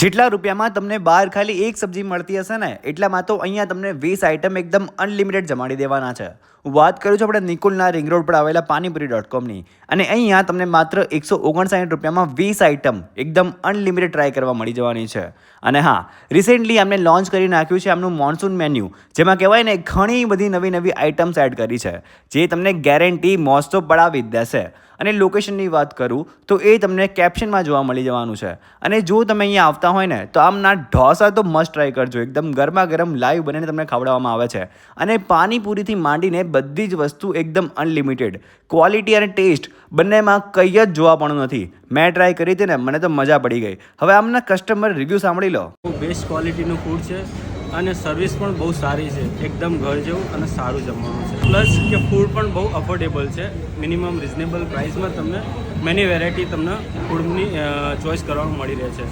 જેટલા રૂપિયામાં તમને બહાર ખાલી એક સબ્જી મળતી હશે ને, એટલામાં તો અહીંયા તમને વીસ આઇટમ એકદમ અનલિમિટેડ જમાડી દેવાના છે. વાત કરું છું આપણે નિકુલના રિંગ રોડ પર આવેલા પાણીપુરી ડોટ કોમની અને અહીંયા તમને માત્ર એકસો ઓગણસાઠ રૂપિયામાં વીસ આઇટમ એકદમ અનલિમિટેડ ટ્રાય કરવા મળી જવાની છે. અને હા રિસેન્ટલી અમને લોન્ચ કરી નાખ્યું છે આમનું મોન્સૂન મેન્યુ જેમાં કહેવાય ને ઘણી બધી નવી નવી આઇટમ્સ એડ કરી છે, જે તમને ગેરંટી મોસ્તો પડાવી જ દેશે. અને લોકેશનની વાત કરું, તો એ તમને કેપ્શનમાં જોવા મળી જવાનું છે. અને જો તમે અહીંયા આવતા હોય ને, તો આમના ઢોસા તો મસ્ટ ટ્રાય કરજો. એકદમ ગરમા ગરમ લાઈવ બનીને તમને ખવડાવવામાં આવે છે. અને પાણીપુરીથી માંડીને બધી જ વસ્તુ એકદમ અનલિમિટેડ ક્વોલિટી અને ટેસ્ટ બંનેમાં કંઈ જ જોવા પણ નથી. મેં ટ્રાય કરી હતી ને, મને તો મજા પડી ગઈ. હવે આમના કસ્ટમર રિવ્યૂ સાંભળી લો. બેસ્ટ ક્વોલિટીનું ફૂડ છે અને સર્વિસ પણ બહુ સારી છે. એકદમ ઘર જેવું અને સારું જમવાનું છે. પ્લસ કે ફૂડ પણ બહુ અફોર્ડેબલ છે. મિનિમમ રિઝનેબલ પ્રાઇસમાં તમને મેની વેરાયટી તમને ફૂડની ચોઈસ કરવાનું મળી રહે છે.